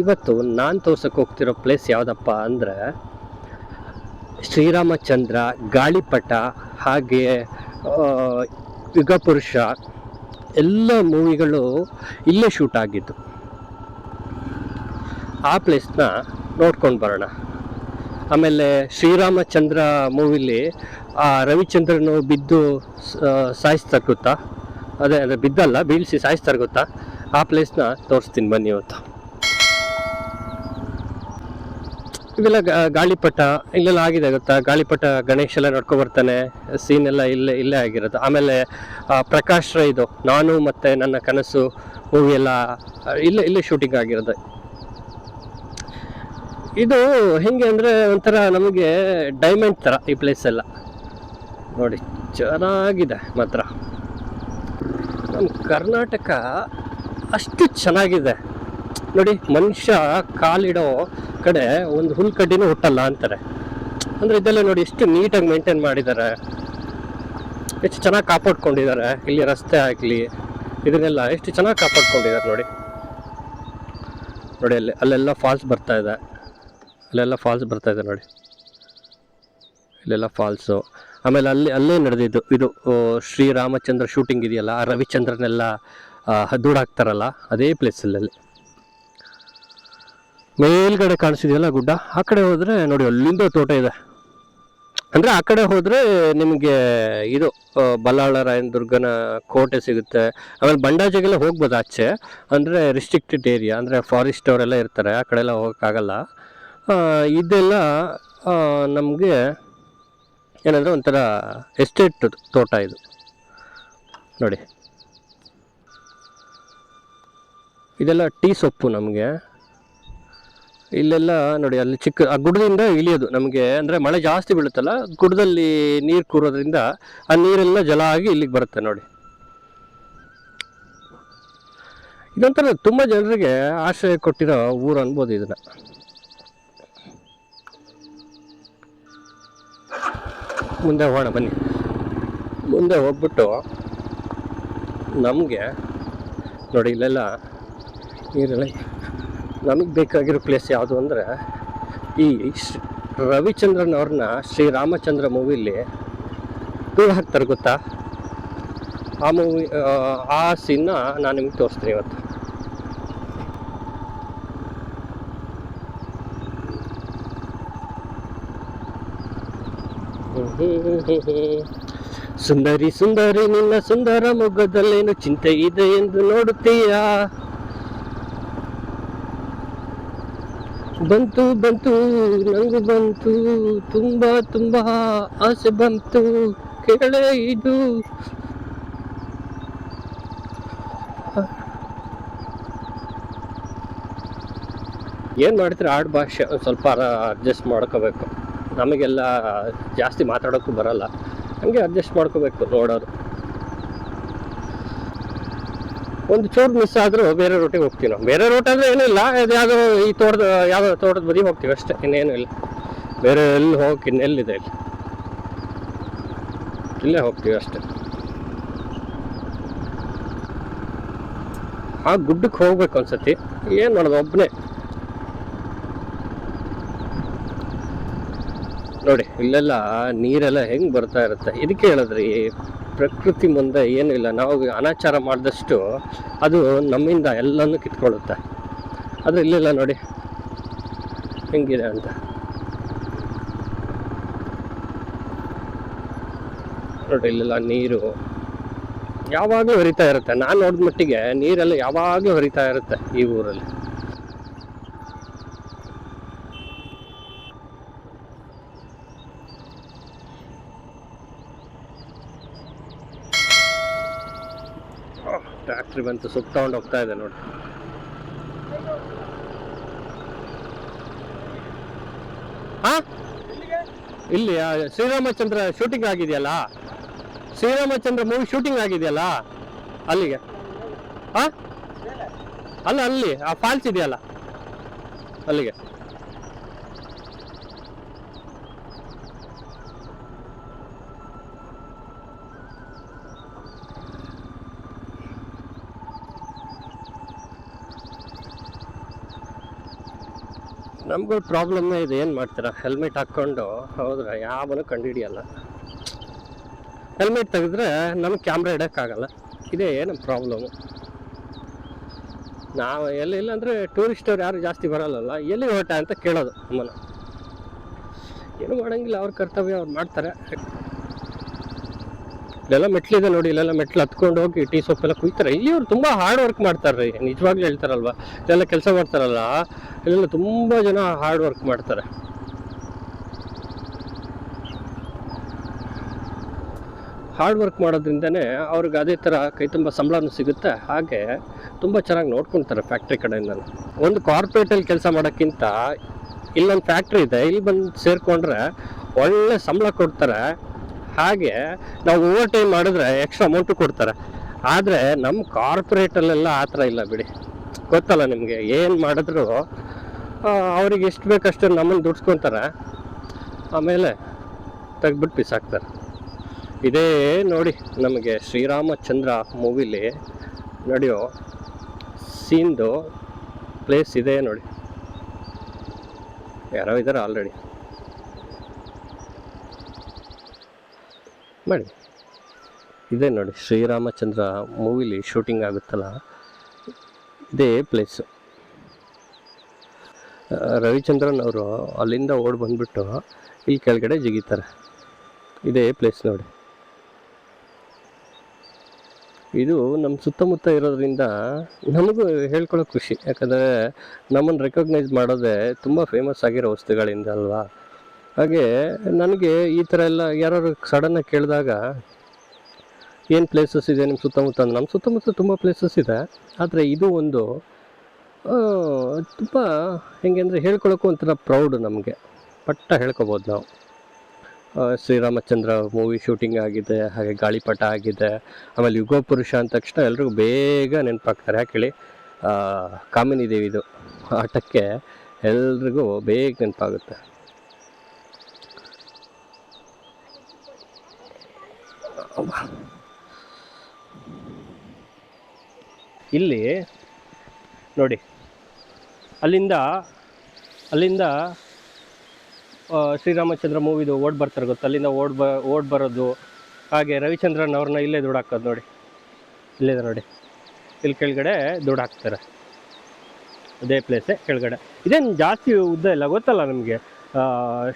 ಇವತ್ತು ನಾನು ತೋರ್ಸಕ್ಕೆ ಹೋಗ್ತಿರೋ ಪ್ಲೇಸ್ ಯಾವುದಪ್ಪ ಅಂದರೆ ಶ್ರೀರಾಮಚಂದ್ರ, ಗಾಳಿಪಟ, ಹಾಗೆ ಯುಗಪುರುಷ, ಎಲ್ಲ ಮೂವಿಗಳು ಇಲ್ಲೇ ಶೂಟ್ ಆಗಿದ್ದು. ಆ ಪ್ಲೇಸ್ನ ನೋಡ್ಕೊಂಡು ಬರೋಣ. ಆಮೇಲೆ ಶ್ರೀರಾಮಚಂದ್ರ ಮೂವಿಲಿ, ಆ ರವಿಚಂದ್ರನು ಬಿದ್ದು ಸಾಯಿಸ್ತಾ ಗೊತ್ತಾ? ಅದೇ ಅದೇ ಬಿದ್ದಲ್ಲ, ಬೀಳಿಸಿ ಸಾಯಿಸ್ತಾರೆ ಗೊತ್ತಾ? ಆ ಪ್ಲೇಸ್ನ ತೋರಿಸ್ತೀನಿ ಬನ್ನಿ ಇವತ್ತು ಇವೆಲ್ಲ ಗಾಳಿಪಟ, ಇಲ್ಲೆಲ್ಲ ಆಗಿದೆ ಗೊತ್ತಾ? ಗಾಳಿಪಟ ಗಣೇಶ್ ಎಲ್ಲ ನಡ್ಕೊ ಬರ್ತಾನೆ. ಸೀನ್ ಎಲ್ಲ ಇಲ್ಲೇ ಇಲ್ಲೇ ಆಗಿರೋದು. ಆಮೇಲೆ ಪ್ರಕಾಶ್ ರೈದು ನಾನು ಮತ್ತು ನನ್ನ ಕನಸು ಮೂವಿ ಎಲ್ಲ ಇಲ್ಲೇ ಇಲ್ಲೇ ಶೂಟಿಂಗ್ ಆಗಿರೋದು. ಇದು ಹೆಂಗೆ ಅಂದರೆ ಒಂಥರ ನಮಗೆ ಡೈಮಂಡ್ ಥರ ಈ ಪ್ಲೇಸ್ ಎಲ್ಲ. ನೋಡಿ, ಚೆನ್ನಾಗಿದೆ ಮಾತ್ರ. ನಮ್ಮ ಕರ್ನಾಟಕ ಅಷ್ಟು ಚೆನ್ನಾಗಿದೆ. ನೋಡಿ, ಮನುಷ್ಯ ಕಾಲಿಡೋ ಕಡೆ ಒಂದು ಹುಲ್ಕಡ್ಡಿನೂ ಹುಟ್ಟಲ್ಲ ಅಂತಾರೆ. ಅಂದರೆ ಇದೆಲ್ಲ ನೋಡಿ ಎಷ್ಟು ನೀಟಾಗಿ ಮೇಂಟೈನ್ ಮಾಡಿದ್ದಾರೆ. ಎಷ್ಟು ಚೆನ್ನಾಗಿ ಕಾಪಾಡ್ಕೊಂಡಿದ್ದಾರೆ. ಇಲ್ಲಿ ರಸ್ತೆ ಆಗಲಿ, ಇದನ್ನೆಲ್ಲ ಎಷ್ಟು ಚೆನ್ನಾಗಿ ಕಾಪಾಡ್ಕೊಂಡಿದ್ದಾರೆ ನೋಡಿ. ನೋಡಿ ಅಲ್ಲಿ, ಅಲ್ಲೆಲ್ಲ ಫಾಲ್ಸ್ ಬರ್ತಾ ಇದೆ. ಅಲ್ಲೆಲ್ಲ ಫಾಲ್ಸ್ ಬರ್ತಾ ಇದೆ ನೋಡಿ. ಇಲ್ಲೆಲ್ಲ ಫಾಲ್ಸು ಆಮೇಲೆ ಅಲ್ಲಿ, ಅಲ್ಲೇ ನಡೆದಿದ್ದು, ಇದು ಶ್ರೀರಾಮಚಂದ್ರ ಶೂಟಿಂಗ್ ಇದೆಯಲ್ಲ ರವಿಚಂದ್ರನೆಲ್ಲ ದೂಡಾಕ್ತಾರಲ್ಲ, ಅದೇ ಪ್ಲೇಸಲ್ಲಿ ಮೇಲ್ಗಡೆ ಕಾಣಿಸಿದೆಯಲ್ಲ ಗುಡ್ಡ? ಆ ಕಡೆ ಹೋದರೆ ನೋಡಿ, ಅಲ್ಲಿಂದ ತೋಟ ಇದೆ. ಅಂದರೆ ಆ ಕಡೆ ಹೋದರೆ ನಿಮಗೆ ಇದು ಬಲ್ಲಾಳ ರಾಯನ ದುರ್ಗನ ಕೋಟೆ ಸಿಗುತ್ತೆ. ಆಮೇಲೆ ಬಂಡಾಜೆಗೆಲ್ಲ ಹೋಗ್ಬೋದು ಆಚೆ. ಅಂದರೆ ರಿಸ್ಟ್ರಿಕ್ಟೆಡ್ ಏರಿಯಾ ಅಂದರೆ ಫಾರೆಸ್ಟ್ ಅವರೆಲ್ಲ ಇರ್ತಾರೆ, ಆ ಕಡೆ ಎಲ್ಲ ಹೋಗೋಕ್ಕಾಗಲ್ಲ. ಇದೆಲ್ಲ ನಮಗೆ ಏನಂದರೆ ಒಂಥರ ಎಸ್ಟೇಟ್ ತೋಟ ಇದು. ನೋಡಿ. ಇದೆಲ್ಲ ಟೀ ಸೊಪ್ಪು ನಮಗೆ. ಇಲ್ಲೆಲ್ಲ ನೋಡಿ, ಅಲ್ಲಿ ಚಿಕ್ಕ, ಆ ಗುಡ್ಡದಿಂದ ಇಳಿಯೋದು ನಮಗೆ, ಅಂದರೆ ಮಳೆ ಜಾಸ್ತಿ ಬೀಳುತ್ತಲ್ಲ, ಗುಡ್ಡದಲ್ಲಿ ನೀರು ಕೂರೋದ್ರಿಂದ ಆ ನೀರೆಲ್ಲ ಜಲ ಆಗಿ ಇಲ್ಲಿಗೆ ಬರುತ್ತೆ ನೋಡಿ. ಇದೊಂಥರ ತುಂಬ ಜನರಿಗೆ ಆಶ್ರಯ ಕೊಟ್ಟಿರೋ ಊರು ಅನ್ಬೋದು ಇದನ್ನು. ಮುಂದೆ ಹೋಗೋಣ, ಬನ್ನಿ. ಮುಂದೆ ಹೋಗ್ಬಿಟ್ಟು ನಮಗೆ ನೋಡಿ ಇಲ್ಲೆಲ್ಲ ನೀರೆಲ್ಲ ನಮಗೆ ಬೇಕಾಗಿರೋ ಪ್ಲೇಸ್ ಯಾವುದು ಅಂದರೆ ಈ ರವಿಚಂದ್ರನ್ ಅವ್ರನ್ನ ಶ್ರೀರಾಮಚಂದ್ರ ಮೂವಿಲಿ ಟೂರ್ ಹಾಕ್ತಾರೆ ಗೊತ್ತಾ? ಆ ಮೂವಿ ಆ ಸೀನ್ನ ನಾನು ನಿಮಗೆ ತೋರಿಸ್ತೀನಿ ಇವತ್ತು. ಸುಂದರಿ ಸುಂದರಿ ನಿನ್ನ ಸುಂದರ ಮೊಗ್ಗದಲ್ಲೇನು ಚಿಂತೆ ಇದೆ ಎಂದು ನೋಡುತ್ತೀಯಾ? ಬಂತು ಬಂತು, ನಂಗು ಬಂತು, ತುಂಬ ತುಂಬ ಆಸೆ ಬಂತು, ಕೇಳೆ ಇದು. ಏನು ಮಾಡ್ತೀರಿ? ಆಡ್ ಭಾಷೆ ಸ್ವಲ್ಪ ಅಡ್ಜಸ್ಟ್ ಮಾಡ್ಕೋಬೇಕು. ನಮಗೆಲ್ಲ ಜಾಸ್ತಿ ಮಾತಾಡೋಕ್ಕೂ ಬರಲ್ಲ. ಹಂಗೆ ಅಡ್ಜಸ್ಟ್ ಮಾಡ್ಕೋಬೇಕು ನೋಡೋದು. ಒಂದು ಚೂರು ಮಿಸ್ ಆದರೂ ಬೇರೆ ರೂಟಿಗೆ ಹೋಗ್ತೀವಿ ನಾವು. ಬೇರೆ ರೂಟ್ ಅಂದರೆ ಏನಿಲ್ಲ, ಅದು ಯಾವುದೋ ಈ ತೋಟದ ಯಾವ ತೋಟದ ಬದಿ ಹೋಗ್ತೀವಿ ಅಷ್ಟೇ, ಇನ್ನೇನು ಇಲ್ಲ. ಬೇರೆ ಎಲ್ಲಿ ಹೋಗಕ್ಕೆ ಇನ್ನೆಲ್ಲಿದೆ ಇಲ್ಲಿ? ಇಲ್ಲೇ ಹೋಗ್ತೀವಿ ಅಷ್ಟೇ. ಆ ಗುಡ್ಡಕ್ಕೆ ಹೋಗ್ಬೇಕು ಅನ್ಸತಿ ಏನು ಮಾಡೋದು ಒಬ್ಬನೇ ನೋಡಿ, ಇಲ್ಲೆಲ್ಲ ನೀರೆಲ್ಲ ಹೆಂಗೆ ಬರ್ತಾ ಇರುತ್ತೆ? ಇದಕ್ಕೆ ಹೇಳಿದ್ರಿ ಪ್ರಕೃತಿ ಮುಂದೆ ಏನೂ ಇಲ್ಲ ನಾವು ಅನಾಚಾರ ಮಾಡಿದಷ್ಟು ಅದು ನಮ್ಮಿಂದ ಎಲ್ಲನೂ ಕಿತ್ಕೊಳ್ಳುತ್ತೆ. ಆದರೆ ಇಲ್ಲೆಲ್ಲ ನೋಡಿ, ಹೆಂಗಿದೆ ಅಂತ. ನೋಡಿ, ಇಲ್ಲೆಲ್ಲ ನೀರು. ಯಾವಾಗಲೂ ಹರಿತಾ ಇರುತ್ತೆ. ನಾನು ನೋಡಿದ ಮಟ್ಟಿಗೆ ನೀರೆಲ್ಲ ಯಾವಾಗಲೂ ಹರಿತಾ ಇರುತ್ತೆ ಈ ಊರಲ್ಲಿ. ಟ್ರ್ಯಾಕ್ಟ್ರಿ ಬಂತು ಸುತ್ತ ತಗೊಂಡು ಹೋಗ್ತಾ ಇದೆ ನೋಡಿ. ಹಾ? ಇಲ್ಲಿ ಶ್ರೀರಾಮಚಂದ್ರ ಶೂಟಿಂಗ್ ಆಗಿದೆಯಲ್ಲ? ಶ್ರೀರಾಮಚಂದ್ರ ಮೂವಿ ಶೂಟಿಂಗ್ ಆಗಿದೆಯಲ್ಲ? ಅಲ್ಲಿಗೆ. ಹಾ? ಅಲ್ಲ, ಅಲ್ಲಿ, ಆ ಫಾಲ್ಸ್ ಇದೆಯಲ್ಲ? ಅಲ್ಲಿಗೆ. ನಮ್ಗೂ ಪ್ರಾಬ್ಲಮ್ಮೇ ಇದೆ. ಏನು ಮಾಡ್ತೀರಾ? ಹೆಲ್ಮೆಟ್ ಹಾಕ್ಕೊಂಡು ಹೋದ್ರೆ ಯಾವನು ಕಂಡುಹಿಡಿಯಲ್ಲ. ಹೆಲ್ಮೆಟ್ ತೆಗೆದ್ರೆ ನಮ್ಗೆ ಕ್ಯಾಮ್ರಾ ಇಡೋಕ್ಕಾಗಲ್ಲ ಇದೇ ಏನು ಪ್ರಾಬ್ಲಮ್ಮು ನಾವು ಎಲ್ಲಿ ಇಲ್ಲಾಂದರೆ ಟೂರಿಸ್ಟವ್ರು ಯಾರು ಜಾಸ್ತಿ ಬರಲ್ಲಲ್ಲ. ಎಲ್ಲಿ ಹೊರಟ ಅಂತ ಕೇಳೋದು ನಮ್ಮನ್ನು. ಏನು ಮಾಡೋಂಗಿಲ್ಲ. ಅವ್ರ ಕರ್ತವ್ಯ ಅವ್ರು ಮಾಡ್ತಾರೆ. ಇಲ್ಲೆಲ್ಲ ಮೆಟ್ಲಿದೆ ನೋಡಿ, ಇಲ್ಲೆಲ್ಲ ಮೆಟ್ಲು ಹತ್ಕೊಂಡು ಹೋಗಿ ಟೀ ಸೊಪ್ಪೆಲ್ಲ ಕುಯ್ತಾರೆ. ಇಲ್ಲಿ ಅವ್ರು ತುಂಬ ಹಾರ್ಡ್ ವರ್ಕ್ ಮಾಡ್ತಾರೆ, ನಿಜವಾಗ್ಲೂ ಹೇಳ್ತಾರಲ್ವ? ಇಲ್ಲೆಲ್ಲ ಕೆಲಸ ಮಾಡ್ತಾರಲ್ಲ, ಇಲ್ಲೆಲ್ಲ ತುಂಬ ಜನ ಹಾರ್ಡ್ ವರ್ಕ್ ಮಾಡ್ತಾರೆ. ಹಾರ್ಡ್ ವರ್ಕ್ ಮಾಡೋದ್ರಿಂದನೇ ಅವ್ರಿಗೆ ಅದೇ ಥರ ಕೈ ತುಂಬ ಸಂಬಳನೂ ಸಿಗುತ್ತೆ. ಹಾಗೆ ತುಂಬ ಚೆನ್ನಾಗಿ ನೋಡ್ಕೊತಾರೆ ಫ್ಯಾಕ್ಟ್ರಿ ಕಡೆಯಿಂದ ಒಂದು ಕಾರ್ಪೊರೇಟಲ್ಲಿ ಕೆಲಸ ಮಾಡೋಕ್ಕಿಂತ ಇಲ್ಲೊಂದು ಫ್ಯಾಕ್ಟ್ರಿ ಇದೆ, ಇಲ್ಲಿ ಬಂದು ಸೇರಿಕೊಂಡ್ರೆ ಒಳ್ಳೆ ಸಂಬಳ ಕೊಡ್ತಾರೆ. ಹಾಗೆ ನಾವು ಓವರ್ ಟೈಮ್ ಮಾಡಿದ್ರೆ ಎಕ್ಸ್ಟ್ರಾ ಅಮೌಂಟು ಕೊಡ್ತಾರೆ. ಆದರೆ ನಮ್ಮ ಕಾರ್ಪೊರೇಟಲ್ಲೆಲ್ಲ ಆ ಥರ ಇಲ್ಲ ಬಿಡಿ. ಗೊತ್ತಲ್ಲ ನಿಮಗೆ, ಏನು ಮಾಡಿದ್ರು ಅವ್ರಿಗೆ ಎಷ್ಟು ಬೇಕಷ್ಟು ನಮ್ಮನ್ನು ದುಡ್ಸ್ಕೊತಾರೆ. ಆಮೇಲೆ ತೆಗ್ದುಬಿಟ್ಟು ಬಿಸಾಕ್ತಾರೆ. ಇದೇ ನೋಡಿ ನಮಗೆ ಶ್ರೀರಾಮಚಂದ್ರ ಮೂವಿಲಿ ನಡೆಯೋ ಸೀನ್ದು ಪ್ಲೇಸ್ ಇದೆ ನೋಡಿ. ಯಾರೋ ಇದ್ದಾರೆ ಆಲ್ರೆಡಿ ಮಾಡಿ. ಇದೇ ನೋಡಿ, ಶ್ರೀರಾಮಚಂದ್ರ ಮೂವಿಲಿ ಶೂಟಿಂಗ್ ಆಗುತ್ತಲ್ಲ? ಇದೇ ಪ್ಲೇಸು ರವಿಚಂದ್ರನ್ ಅವರು ಅಲ್ಲಿಂದ ಓಡಿ ಬಂದುಬಿಟ್ಟು ಇಲ್ಲಿ ಕೆಳಗಡೆ ಜಿಗಿತಾರೆ. ಇದೇ ಪ್ಲೇಸ್ ನೋಡಿ. ಇದು ನಮ್ಮ ಸುತ್ತಮುತ್ತ ಇರೋದ್ರಿಂದ ನಮಗೂ ಹೇಳ್ಕೊಳ್ಳೋ ಖುಷಿ. ಯಾಕಂದರೆ ನಮ್ಮನ್ನು ರೆಕಗ್ನೈಸ್ ಮಾಡೋದೇ ತುಂಬ ಫೇಮಸ್ ಆಗಿರೋ ವಸ್ತುಗಳಿಂದ ಅಲ್ವಾ? ಹಾಗೆ ನನಗೆ ಈ ಥರ ಎಲ್ಲ ಯಾರು ಸಡನ್ನಾಗಿ ಕೇಳಿದಾಗ, ಏನು ಪ್ಲೇಸಸ್ ಇದೆ ನಿಮ್ಮ ಸುತ್ತಮುತ್ತ ಅಂದ್ರೆ ನಮ್ಮ ಸುತ್ತಮುತ್ತ ತುಂಬ ಪ್ಲೇಸಸ್ ಇದೆ. ಆದರೆ ಇದು ಒಂದು ತುಂಬ ಹೆಂಗೆ ಅಂದರೆ ಹೇಳ್ಕೊಳಕ್ಕೂ ಒಂಥರ ಪ್ರೌಡ್ ನಮಗೆ. ಪಟ್ಟ ಹೇಳ್ಕೊಬೋದು ನಾವು. ಶ್ರೀರಾಮಚಂದ್ರ ಮೂವಿ ಶೂಟಿಂಗ್ ಆಗಿದೆ, ಹಾಗೆ ಗಾಳಿಪಟ ಆಗಿದೆ, ಆಮೇಲೆ ಯುಗ ಪುರುಷ ಅಂದ ತಕ್ಷಣ ಎಲ್ರಿಗೂ ಬೇಗ ನೆನಪಾಗ್ತಾರೆ. ಯಾಕೆ ಹೇಳಿ ಕಾಮಿನಿ ದೇವಿದು ಆಟಕ್ಕೆ ಎಲ್ರಿಗೂ ಬೇಗ ನೆನಪಾಗುತ್ತೆ. ಇಲ್ಲಿ, ನೋಡಿ, ಅಲ್ಲಿಂದ ಅಲ್ಲಿಂದ ಶ್ರೀರಾಮಚಂದ್ರ ಮೂವಿದು ಓಡ್ ಬರ್ತಾರೆ ಗೊತ್ತು? ಅಲ್ಲಿಂದ ಓಡ್ ಬ, ಓಡ್ ಬರೋದು. ಹಾಗೆ ರವಿಚಂದ್ರನ್ ಅವ್ರನ್ನ ಇಲ್ಲೇ ದುಡ್ಡು ಹಾಕೋದು ನೋಡಿ. ಇಲ್ಲೇ ನೋಡಿ. ಇಲ್ಲಿ ಕೆಳಗಡೆ ದುಡ್ಡು ಅದೇ ಪ್ಲೇಸೇ ಕೆಳಗಡೆ. ಇದೇನು ಜಾಸ್ತಿ ಉದ್ದ ಇಲ್ಲ ಗೊತ್ತಲ್ಲ ನಮಗೆ?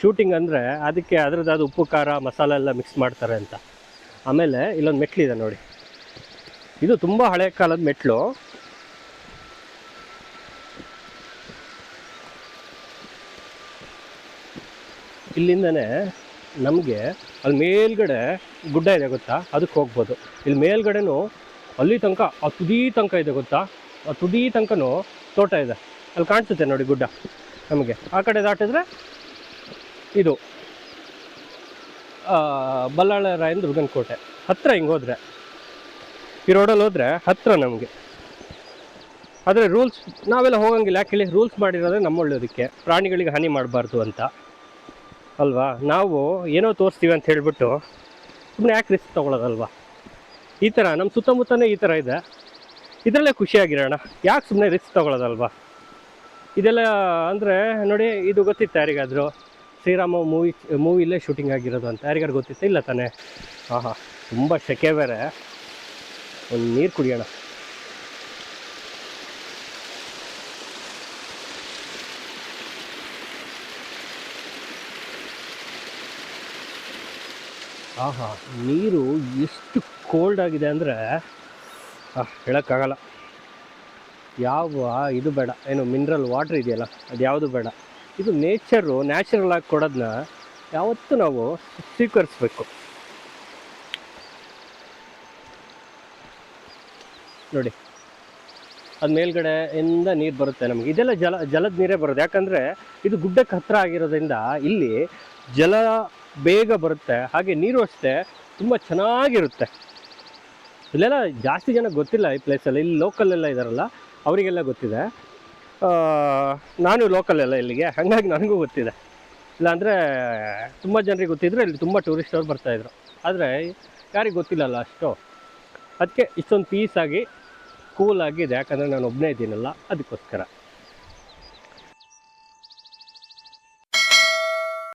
ಶೂಟಿಂಗ್ ಅಂದರೆ ಅದಕ್ಕೆ ಅದ್ರದ್ದು ಉಪ್ಪು, ಖಾರ, ಮಸಾಲೆ ಎಲ್ಲ ಮಿಕ್ಸ್ ಮಾಡ್ತಾರೆ ಅಂತ. ಆಮೇಲೆ ಇಲ್ಲೊಂದು ಇದೆ ನೋಡಿ. ಇದು ತುಂಬ ಹಳೆ ಕಾಲದ ಮೆಟ್ಲು. ಇಲ್ಲಿಂದನೇ ನಮಗೆ ಅಲ್ಲಿ ಮೇಲ್ಗಡೆ ಗುಡ್ಡ ಇದೆ ಗೊತ್ತಾ? ಅದಕ್ಕೆ ಹೋಗ್ಬೋದು. ಇಲ್ಲಿ ಮೇಲ್ಗಡೆನೂ ಅಲ್ಲಿ ತನಕ ಆ ತುದಿ ತನಕ ಇದೆ ಗೊತ್ತಾ? ಆ ತುದಿ ತನಕನೂ ತೋಟ ಇದೆ. ಅಲ್ಲಿ ಕಾಣಿಸುತ್ತೆ ನೋಡಿ ಗುಡ್ಡ ನಮಗೆ. ಆ ಕಡೆ ದಾಟಿದ್ರೆ ಇದು. ಆ, ಬಲ್ಲಾಳ ರಾಯನ ದುರ್ಗನ ಕೋಟೆ ಹತ್ತಿರ ಹಿಂಗೆ ಹೋದರೆ ಈ ರೋಡಲ್ಲಿ ಹೋದರೆ ಹತ್ತಿರ ನಮಗೆ. ಆದರೆ ರೂಲ್ಸ್ ನಾವೆಲ್ಲ ಹೋಗಂಗಿಲ್ಲ. ಯಾಕೆ ರೂಲ್ಸ್ ಮಾಡಿರೋದೇ ನಮ್ಮ ಒಳ್ಳೆಯದಕ್ಕೆ ಪ್ರಾಣಿಗಳಿಗೆ ಹಾನಿ ಮಾಡಬಾರ್ದು ಅಂತ. ಅಲ್ವಾ? ನಾವು ಏನೋ ತೋರಿಸ್ತೀವಿ ಅಂತ ಹೇಳಿಬಿಟ್ಟು ಸುಮ್ಮನೆ ಯಾಕೆ ರಿಸ್ಕ್ ತೊಗೊಳೋದಲ್ವಾ? ಈ ಥರ ನಮ್ಮ ಸುತ್ತಮುತ್ತನೇ ಈ ಥರ ಇದೆ. ಇದರಲ್ಲೇ ಖುಷಿಯಾಗಿರೋಣ ಯಾಕೆ ಸುಮ್ಮನೆ ರಿಸ್ಕ್ ತೊಗೊಳೋದಲ್ವಾ? ಇದೆಲ್ಲ ಅಂದರೆ ನೋಡಿ ಇದು ಗೊತ್ತಿತ್ತು ಯಾರಿಗಾದರೂ? ಶ್ರೀರಾಮ ಮೂವಿ, ಮೂವಿಲೇ ಶೂಟಿಂಗ್ ಆಗಿರೋದು ಅಂತ. ಯಾರಿಗಾರು ಗೊತ್ತಿತ್ತು? ಇಲ್ಲ ತಾನೇ? ಹಾಂ ಹಾಂ ತುಂಬ ಸೆಕೆ ಬೇರೆ. ಒಂದು ನೀರು ಕುಡಿಯೋಣ. ಆಹಾ, ನೀರು ಎಷ್ಟು ಕೋಲ್ಡ್ ಆಗಿದೆ ಅಂದರೆ ಹೇಳೋಕ್ಕಾಗಲ್ಲ. ಯಾವ, ಇದು ಬೇಡ. ಏನು ಮಿನರಲ್ ವಾಟ್ರ್ ಇದೆಯಲ್ಲ ಅದು ಯಾವುದು ಬೇಡ. ಇದು ನೇಚರು, ನ್ಯಾಚುರಲ್ ಆಗಿ ಕೊಡೋದನ್ನ ಯಾವತ್ತೂ ನಾವು ಸ್ವೀಕರಿಸಬೇಕು. ನೋಡಿ. ಅದು ಮೇಲ್ಗಡೆ ಇಂದ ನೀರು ಬರುತ್ತೆ ನಮಗೆ. ಇದೆಲ್ಲ ಜಲ, ಜಲದ ನೀರೇ ಬರೋದು ಯಾಕಂದರೆ ಇದು ಗುಡ್ಡಕ್ಕೆ ಹತ್ತಿರ ಆಗಿರೋದ್ರಿಂದ ಇಲ್ಲಿ ಜಲ ಬೇಗ ಬರುತ್ತೆ. ಹಾಗೆ ನೀರು ಅಷ್ಟೇ ತುಂಬ ಚೆನ್ನಾಗಿರುತ್ತೆ. ಇಲ್ಲೆಲ್ಲ ಜಾಸ್ತಿ ಜನ ಗೊತ್ತಿಲ್ಲ ಈ ಪ್ಲೇಸಲ್ಲಿ ಇಲ್ಲಿ ಲೋಕಲೆಲ್ಲ ಇದ್ದಾರಲ್ಲ ಅವರಿಗೆಲ್ಲ ಗೊತ್ತಿದೆ. ನಾನು ಲೋಕಲ್ ಅಲ್ಲ ಇಲ್ಲಿಗೆ. ಹಾಗಾಗಿ ನನಗೂ ಗೊತ್ತಿದೆ. ಇಲ್ಲಾಂದರೆ ತುಂಬ ಜನರಿಗೆ ಗೊತ್ತಿದ್ರೆ ಇಲ್ಲಿ ತುಂಬ ಟೂರಿಸ್ಟ್ ಅವ್ರು ಬರ್ತಾಯಿದ್ರು ಆದರೆ ಯಾರಿಗೆ ಗೊತ್ತಿಲ್ಲಲ್ಲ ಅಷ್ಟು. ಅದಕ್ಕೆ ಇಷ್ಟೊಂದು ಪೀಸಾಗಿ ಕೂಲಾಗಿದೆ ಯಾಕಂದರೆ ನಾನು ಒಬ್ಬನೇ ಇದ್ದೀನಲ್ಲ, ಅದಕ್ಕೋಸ್ಕರ.